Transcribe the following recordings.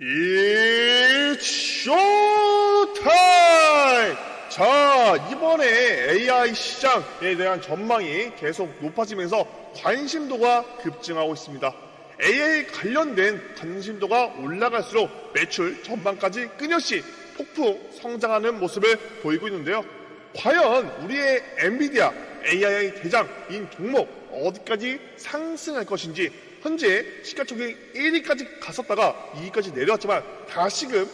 It's showtime! 자, 이번에 AI 시장에 대한 전망이 계속 높아지면서 관심도가 급증하고 있습니다. AI 관련된 관심도가 올라갈수록 매출 전망까지 끊임없이 폭풍 성장하는 모습을 보이고 있는데요. 과연 우리의 엔비디아 AI 대장인 종목 어디까지 상승할 것인지 현재 시가총액 1위까지 갔었다가 2위까지 내려왔지만 다시금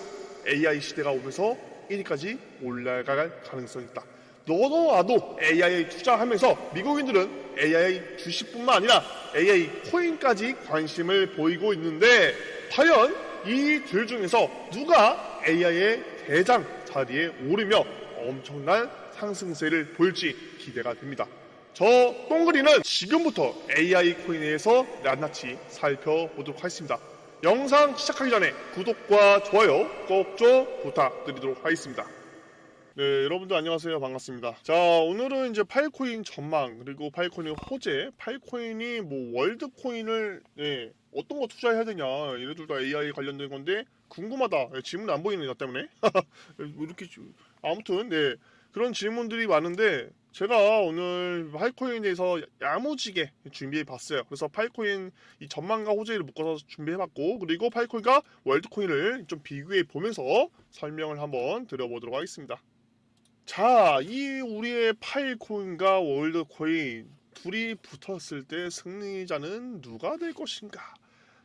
AI 시대가 오면서 1위까지 올라갈 가능성이 있다. 너도 나도 AI에 투자하면서 미국인들은 AI 주식뿐만 아니라 AI 코인까지 관심을 보이고 있는데 과연 이 둘 중에서 누가 AI의 대장 자리에 오르며 엄청난 상승세를 보일지 기대가 됩니다. 저 똥그리는 지금부터 AI 코인에 대해서 낱낱이 살펴보도록 하겠습니다. 영상 시작하기 전에 구독과 좋아요 꼭 좀 부탁드리도록 하겠습니다. 네, 여러분들 안녕하세요. 반갑습니다. 자, 오늘은 이제 파일코인 전망, 그리고 파일코인의 호재, 파일코인이 뭐 월드코인을, 네, 어떤 거 투자해야 되냐. 얘네들 다 AI 관련된 건데, 궁금하다. 네, 질문 안 보이네, 나 때문에. 뭐 이렇게, 지- 아무튼, 네. 그런 질문들이 많은데, 제가 오늘 파일코인에 대해서 야무지게 준비해 봤어요. 그래서 파일코인 이 전망과 호재를 묶어서 준비해 봤고, 그리고 파일코인과 월드코인을 좀 비교해 보면서 설명을 한번 드려보도록 하겠습니다. 자, 이 우리의 파일코인과 월드코인 둘이 붙었을 때 승리자는 누가 될 것인가?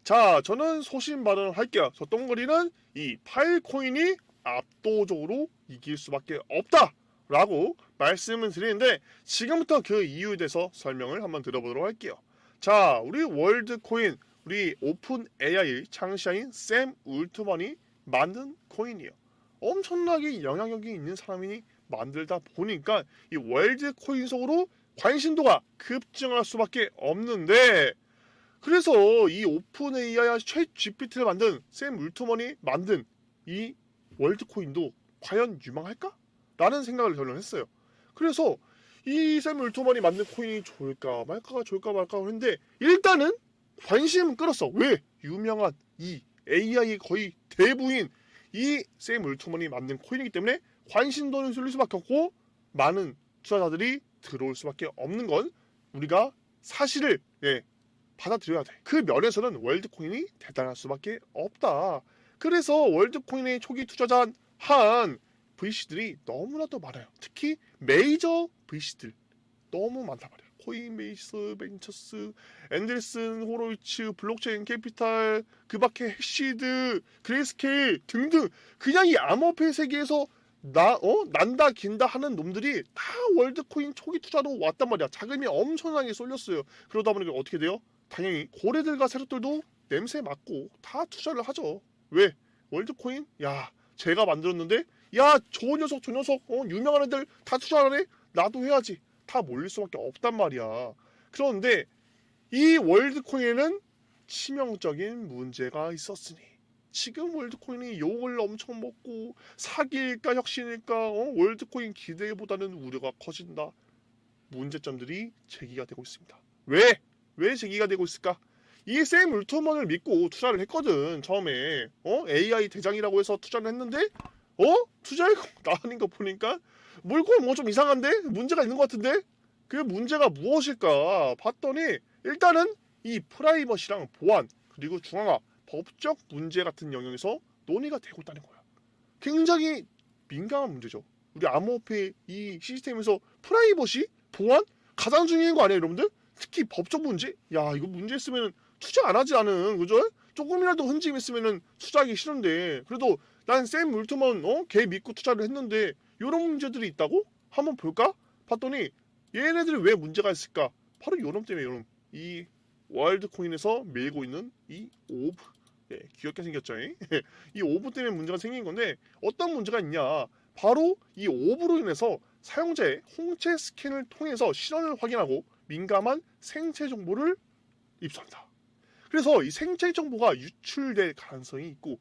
자, 저는 소신 발언을 할게요. 저 똥거리는 이 파일코인이 압도적으로 이길 수밖에 없다! 라고 말씀을 드리는데 지금부터 그 이유에 대해서 설명을 한번 들어보도록 할게요. 자, 우리 월드코인, 우리 오픈 AI 창시자인 샘 울트먼이 만든 코인이에요. 엄청나게 영향력이 있는 사람이 만들다 보니까 이 월드 코인 속으로 관심도가 급증할 수밖에 없는데 그래서 이 오픈 AI와 최 GPT를 만든 샘 울트먼이 만든 이 월드 코인도 과연 유망할까? 라는 생각을 저는 했어요. 그래서 이샘 울트먼이 만든 코인이 좋을까 말까가 좋을까 말까 하는데 일단은 관심은 끌었어. 왜? 유명한 이 AI 거의 대부인 이샘 울트먼이 만든 코인이기 때문에 관심도는 쏠릴 수밖에 없고 많은 투자자들이 들어올 수밖에 없는 건 우리가 사실을 예, 받아들여야 돼. 그 면에서는 월드코인이 대단할 수밖에 없다. 그래서 월드코인의 초기 투자자 한 VC들이 너무나도 많아요. 특히 메이저 VC들 너무 많단 말이야. 코인베이스, 벤처스, 앤데슨, 호로이츠, 블록체인 캐피탈, 그 밖에 핵시드, 그레이스케일 등등 그냥 이 암호화폐 세계에서 나, 어? 난다, 긴다 하는 놈들이 다 월드코인 초기 투자로 왔단 말이야. 자금이 엄청나게 쏠렸어요. 그러다 보니까 어떻게 돼요? 당연히 고래들과 세력들도 냄새 맡고 다 투자를 하죠. 왜? 월드코인? 야, 제가 만들었는데, 야, 저 녀석, 저 녀석, 어, 유명한 애들 다 투자하네? 나도 해야지. 다 몰릴 수밖에 없단 말이야. 그런데 이 월드코인에는 치명적인 문제가 있었으니 지금 월드코인이 욕을 엄청 먹고 사기일까 혁신일까 어? 월드코인 기대보다는 우려가 커진다. 문제점들이 제기가 되고 있습니다. 왜? 왜 제기가 되고 있을까? 이샘 울트먼을 믿고 투자를 했거든 처음에 어 AI 대장이라고 해서 투자를 했는데 어 투자가 나가는 거 보니까 물건 뭐 좀 이상한데 문제가 있는 것 같은데 그 문제가 무엇일까 봤더니 일단은 이 프라이버시랑 보안 그리고 중앙화 법적 문제 같은 영역에서 논의가 되고 있다는 거야. 굉장히 민감한 문제죠. 우리 암호화폐 이 시스템에서 프라이버시 보안 가장 중요한 거 아니에요, 여러분들? 특히 법적 문제? 야, 이거 문제 있으면 투자 안 하지 않은 그죠? 조금이라도 흔적이 있으면은 투자하기 싫은데 그래도 난 샘 울트먼 어? 걔 믿고 투자를 했는데 이런 문제들이 있다고? 한번 볼까? 봤더니 얘네들이 왜 문제가 있을까? 바로 요놈 때문에 요놈. 이 월드 코인에서 밀고 있는 이 오브. 예, 귀엽게 생겼죠. 잉? 이 오브 때문에 문제가 생긴 건데 어떤 문제가 있냐? 바로 이 오브로 인해서 사용자의 홍채 스캔을 통해서 실현을 확인하고 민감한 생체 정보를 입수한다. 그래서 이 생체 정보가 유출될 가능성이 있고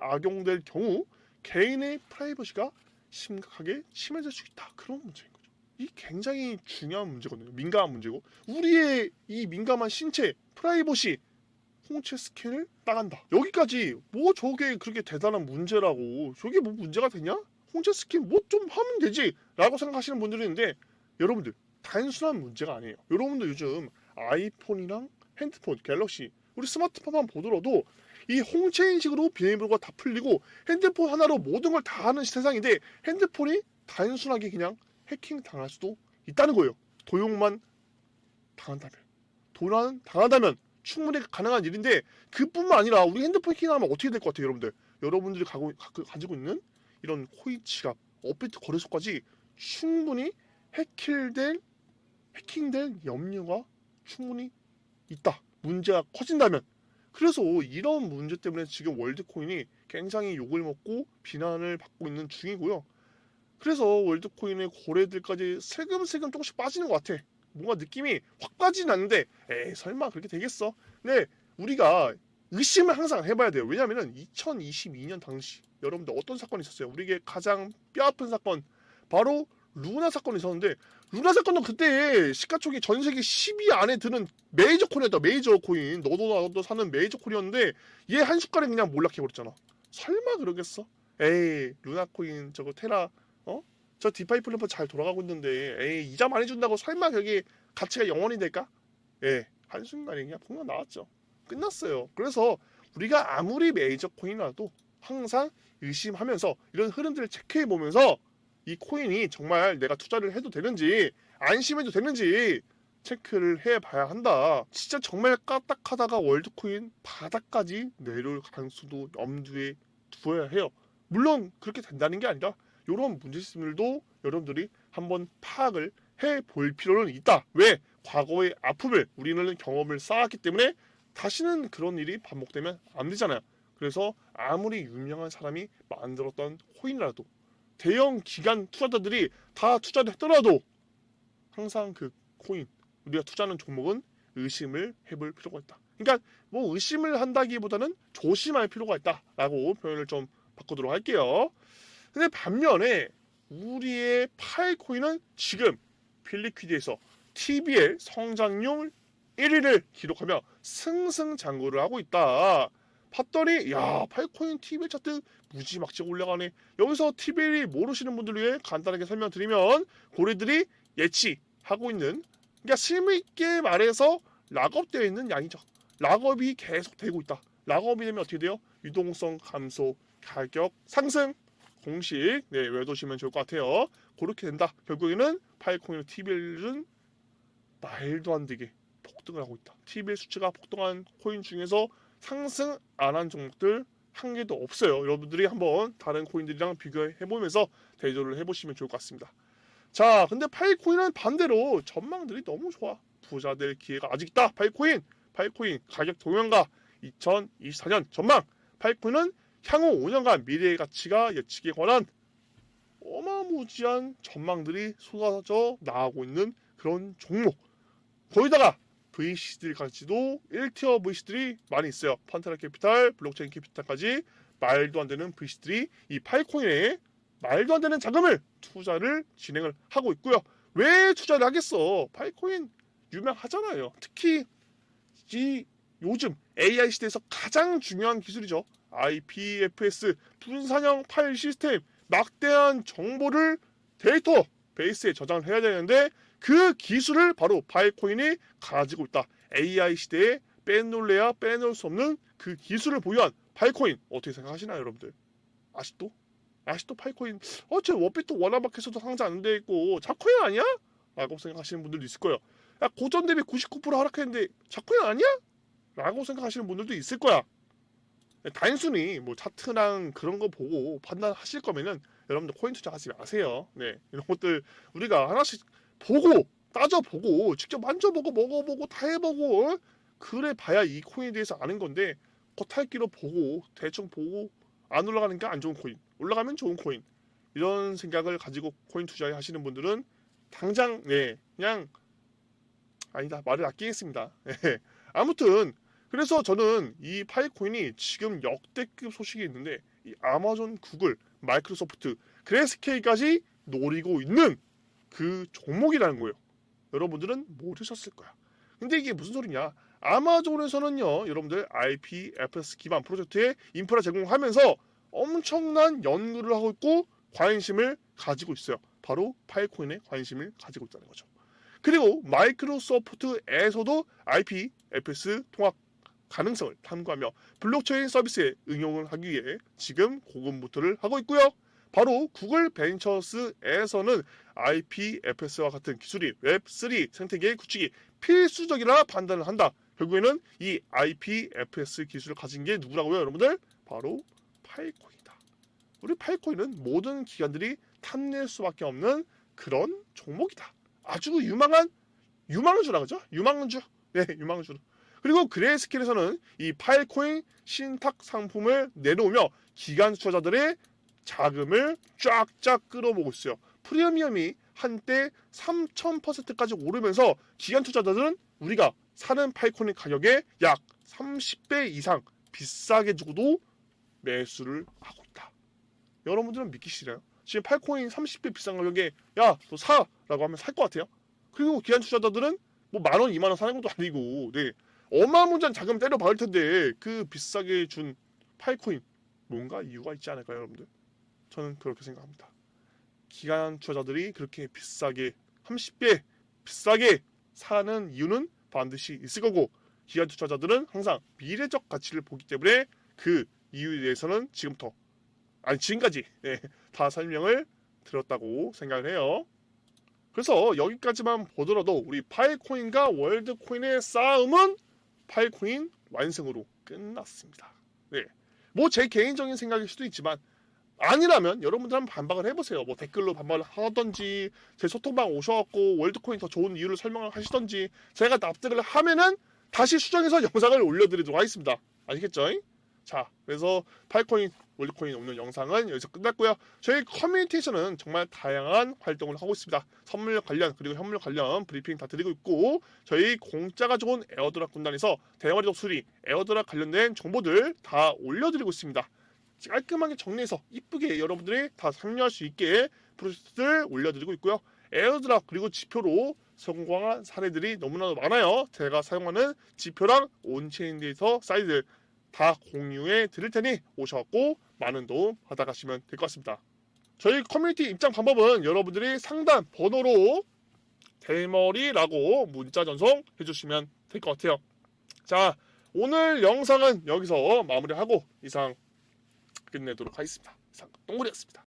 악용될 경우 개인의 프라이버시가 심각하게 침해질 수 있다. 그런 문제인 거죠. 이 굉장히 중요한 문제거든요. 민감한 문제고 우리의 이 민감한 신체 프라이버시 홍채 스캔을 따간다. 여기까지 뭐 저게 그렇게 대단한 문제라고 저게 뭐 문제가 되냐? 홍채 스캔 뭐좀 하면 되지 라고 생각하시는 분들이 있는데 여러분들 단순한 문제가 아니에요. 여러분들 요즘 아이폰이랑 핸드폰, 갤럭시 우리 스마트폰만 보더라도 이 홍채 인식으로 비밀번호가 다 풀리고 핸드폰 하나로 모든 걸 다 하는 세상인데 핸드폰이 단순하게 그냥 해킹 당할 수도 있다는 거예요. 도용만 당한다면, 도난 당한다면 충분히 가능한 일인데 그뿐만 아니라 우리 핸드폰 해킹하면 어떻게 될 것 같아요, 여러분들? 여러분들이 가고, 가, 가지고 있는 이런 코인 지갑, 업비트 거래소까지 충분히 해킹될 해킹될 염려가 충분히 있다. 문제가 커진다면. 그래서 이런 문제 때문에 지금 월드코인이 굉장히 욕을 먹고 비난을 받고 있는 중이고요. 그래서 월드코인의 거래들까지 슬금슬금 조금씩 빠지는 것 같아. 뭔가 느낌이 확 빠지진 않는데, 에이, 설마 그렇게 되겠어? 근데 우리가 의심을 항상 해봐야 돼요. 왜냐면은 2022년 당시 여러분들 어떤 사건이 있었어요? 우리에게 가장 뼈아픈 사건, 바로 루나 사건이 있었는데, 루나 사건도 그때 시가총액 전 세계 10위 안에 드는 메이저 코인이었다. 메이저 코인. 너도 나도 사는 메이저 코인이었는데 얘 한 숟가락 그냥 몰락해 버렸잖아. 설마 그러겠어? 에이 루나 코인 저거 테라 어? 저 디파이 플랫폼 잘 돌아가고 있는데 에이 이자 많이 준다고 설마 그게 가치가 영원히 될까? 예 한순간에 그냥 폭락 나왔죠. 끝났어요. 그래서 우리가 아무리 메이저 코인이라도 항상 의심하면서 이런 흐름들을 체크해 보면서 이 코인이 정말 내가 투자를 해도 되는지 안심해도 되는지 체크를 해봐야 한다. 진짜 정말 까딱하다가 월드코인 바닥까지 내려올 가능성도 염두에 두어야 해요. 물론 그렇게 된다는 게 아니라 이런 문제점들도 여러분들이 한번 파악을 해 볼 필요는 있다. 왜? 과거의 아픔을 우리는 경험을 쌓았기 때문에 다시는 그런 일이 반복되면 안 되잖아요. 그래서 아무리 유명한 사람이 만들었던 코인이라도 대형 기관 투자자들이 다 투자를 했더라도 항상 그 코인 우리가 투자하는 종목은 의심을 해볼 필요가 있다. 그러니까 뭐 의심을 한다기보다는 조심할 필요가 있다라고 표현을 좀 바꾸도록 할게요. 근데 반면에 우리의 파이코인은 지금 필리퀴드에서 TBL 성장률 1위를 기록하며 승승장구를 하고 있다. 봤더니 야 파이코인 TBL 차트 무지막지가 올라가네. 여기서 TBL이 모르시는 분들 위해 간단하게 설명드리면 고래들이 예치하고 있는 그러니까 실무있게 말해서 락업되어 있는 양이죠. 락업이 계속 되고 있다. 락업이 되면 어떻게 돼요? 유동성 감소, 가격 상승, 공식 네 외우시면 좋을 것 같아요. 그렇게 된다. 결국에는 파이코인 TBL은 말도 안 되게 폭등을 하고 있다. TBL 수치가 폭등한 코인 중에서 상승 안 한 종목들 한 개도 없어요. 여러분들이 한번 다른 코인들이랑 비교해 보면서 대조를 해보시면 좋을 것 같습니다. 자, 근데 파이코인은 반대로 전망들이 너무 좋아. 부자 될 기회가 아직 있다. 파이코인, 파이코인 가격 동향과 2024년 전망. 파이코인은 향후 5년간 미래의 가치가 예측에 관한 어마무지한 전망들이 쏟아져 나오고 있는 그런 종목. 거기다가 VC들까지도 1티어 VC들이 많이 있어요. 판테라 캐피탈, 블록체인 캐피탈까지 말도 안 되는 VC들이 이 파이코인에 말도 안 되는 자금을 투자를 진행을 하고 있고요. 왜 투자를 하겠어? 파이코인 유명하잖아요. 특히 이 요즘 AI 시대에서 가장 중요한 기술이죠. IPFS 분산형 파일 시스템 막대한 정보를 데이터 베이스에 저장을 해야 되는데 그 기술을 바로 파이코인이 가지고 있다. AI 시대에 빼놓을래야 빼놓을 수 없는 그 기술을 보유한 파이코인 어떻게 생각하시나요, 여러분들? 아직도? 아직도 파이코인 어째 워핏도 워낙마켓에서도 상장 안돼 있고 자코인 아니야? 라고 생각하시는 분들도 있을 거예요. 야 고전 대비 99% 하락했는데 자코인 아니야? 라고 생각하시는 분들도 있을 거야. 단순히 뭐 차트랑 그런 거 보고 판단하실 거면은 여러분들 코인 투자하지 마세요. 네 이런 것들 우리가 하나씩 보고 따져보고 직접 만져보고 먹어보고 다 해보고 어? 그래 봐야 이 코인에 대해서 아는 건데 겉핥기로 보고 대충 보고 안 올라가니까 안 좋은 코인 올라가면 좋은 코인 이런 생각을 가지고 코인 투자하시는 분들은 당장 네 그냥 아니다 말을 아끼겠습니다. 네. 아무튼 그래서 저는 이 파이코인이 지금 역대급 소식이 있는데 이 아마존, 구글, 마이크로소프트, 그레스케이까지 노리고 있는 그 종목이라는 거예요. 여러분들은 모르셨을 거야. 근데 이게 무슨 소리냐? 아마존에서는요, 여러분들 IPFS 기반 프로젝트에 인프라 제공하면서 엄청난 연구를 하고 있고 관심을 가지고 있어요. 바로 파일코인에 관심을 가지고 있다는 거죠. 그리고 마이크로소프트에서도 IPFS 통합 가능성을 탐구하며 블록체인 서비스에 응용을 하기 위해 지금 고군분투를 하고 있고요. 바로 구글 벤처스에서는 IPFS와 같은 기술이 웹3 생태계의 구축이 필수적이라 판단을 한다. 결국에는 이 IPFS 기술을 가진 게 누구라고요, 여러분들? 바로 파이코인이다. 우리 파이코인은 모든 기관들이 탐낼 수밖에 없는 그런 종목이다. 아주 유망한 유망주라 그죠? 유망주. 네, 유망주. 그리고 그레이스케일에서는 이 파일코인 신탁 상품을 내놓으며 기관 투자자들의 자금을 쫙쫙 끌어모으고 있어요. 프리미엄이 한때 3,000%까지 오르면서 기관 투자자들은 우리가 사는 파일코인 가격에 약 30배 이상 비싸게 주고도 매수를 하고 있다. 여러분들은 믿기시나요? 지금 팔코인 30배 비싼 가격에 야 너 사 라고 하면 살 것 같아요. 그리고 기관 투자자들은 뭐 만 원, 이만 원 사는 것도 아니고 네 어마무지한 자금 때려 박을 텐데 그 비싸게 준 팔코인 뭔가 이유가 있지 않을까요, 여러분들? 저는 그렇게 생각합니다. 기관 투자자들이 그렇게 비싸게 30배 비싸게 사는 이유는 반드시 있을 거고 기관 투자자들은 항상 미래적 가치를 보기 때문에 그 이유에 대해서는 지금부터 아니 지금까지 네, 다 설명을 드렸다고 생각을 해요. 그래서 여기까지만 보더라도 우리 파일코인과 월드코인의 싸움은 파일코인 완승으로 끝났습니다. 네. 뭐 제 개인적인 생각일 수도 있지만 아니라면 여러분들 한번 반박을 해보세요. 뭐 댓글로 반박을 하던지 제 소통방 오셔갖고 월드코인 더 좋은 이유를 설명을 하시던지 제가 납득을 하면은 다시 수정해서 영상을 올려드리도록 하겠습니다. 아시겠죠? 자, 그래서 파이코인, 월드코인 오늘 영상은 여기서 끝났고요. 저희 커뮤니티에서는 정말 다양한 활동을 하고 있습니다. 선물 관련 그리고 현물 관련 브리핑 다 드리고 있고 저희 공짜가 좋은 에어드랍 군단에서 대머리 독 수리 에어드랍 관련된 정보들 다 올려드리고 있습니다. 깔끔하게 정리해서 이쁘게 여러분들이 다 참여할 수 있게 프로젝트를 올려드리고 있고요. 에어드랍 그리고 지표로 성공한 사례들이 너무나도 많아요. 제가 사용하는 지표랑 온체인 데이터 사이즈 다 공유해 드릴 테니 오셔갖고 많은 도움 받아가시면 될 것 같습니다. 저희 커뮤니티 입장 방법은 여러분들이 상단 번호로 대머리라고 문자 전송 해주시면 될 것 같아요. 자, 오늘 영상은 여기서 마무리하고 이상 끝내도록 하겠습니다. 이상 동물이었습니다.